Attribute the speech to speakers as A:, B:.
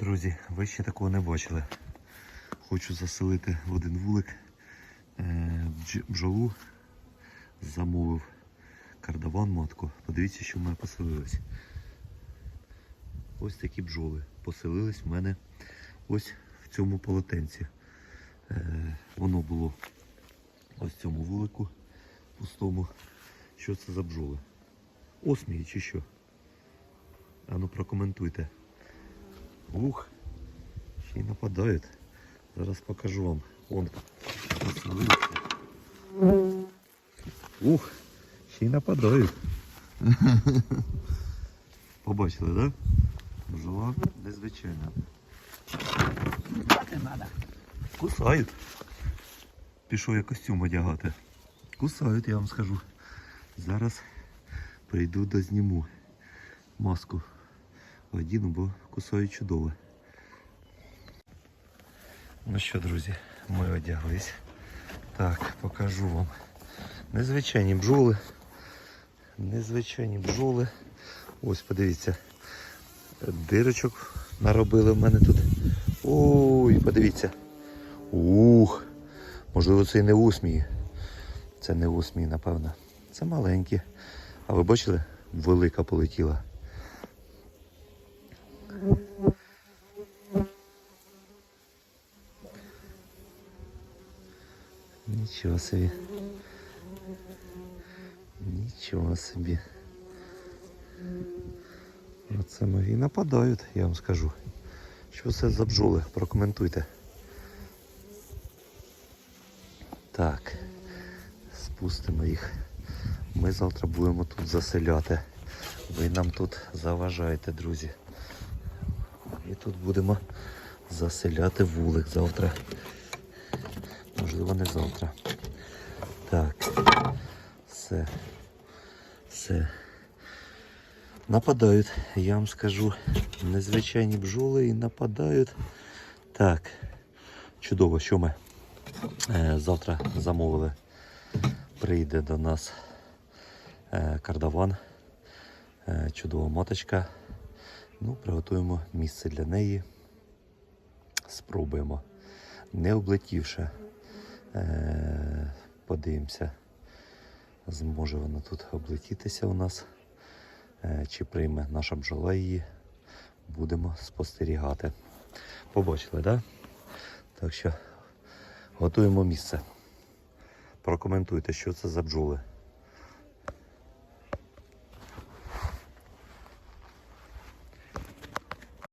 A: Друзі, ви ще такого не бачили. Хочу заселити в один вулик е, бджолу. Замовив кардаван матку. Подивіться, що в мене поселилось. Ось такі бджоли поселились в мене ось в цьому полотенці. Е, воно було ось в цьому вулику пустому. Що це за бджоли? Осмії чи що? А ну прокоментуйте. Ух, ще й нападають. Зараз покажу вам. Он. Ух, ще й нападають. Побачили, так? Да? Бджола незвичайна.
B: Треба.
A: Кусають. Пішов я костюм одягати. Кусають, я вам скажу. Зараз прийду дозніму маску. Одіну, бо кусають чудово. Ну що, друзі, ми одяглись. Так, покажу вам. Незвичайні бджоли. Незвичайні бджоли. Ось, подивіться. Дирочок наробили в мене тут. Ой, подивіться. Ух, можливо, це і не усмії. Це не усмії, напевно. Це маленькі. А ви бачили? Велика полетіла. Нічого собі. Нічого собі. Оце нові нападають, я вам скажу. Що це за бджоли? Прокоментуйте. Так, спустимо їх. Ми завтра будемо тут заселяти. Ви нам тут заважаєте, друзі. І тут будемо заселяти вулик завтра. Можливо, не завтра. Так. Все. Все. Нападають, я вам скажу. Незвичайні бджоли і нападають. Так. Чудово, що ми е, завтра замовили. Прийде до нас е, кардаван. Е, чудова моточка. Ну, приготуємо місце для неї. Спробуємо. Не облетівши. Е, подивимося. Зможе вона тут облетітися у нас. Е, Чи прийме наша бджола її. Будемо спостерігати. Побачили, так? Да? Так що готуємо місце. Прокоментуйте, що це за бджоли.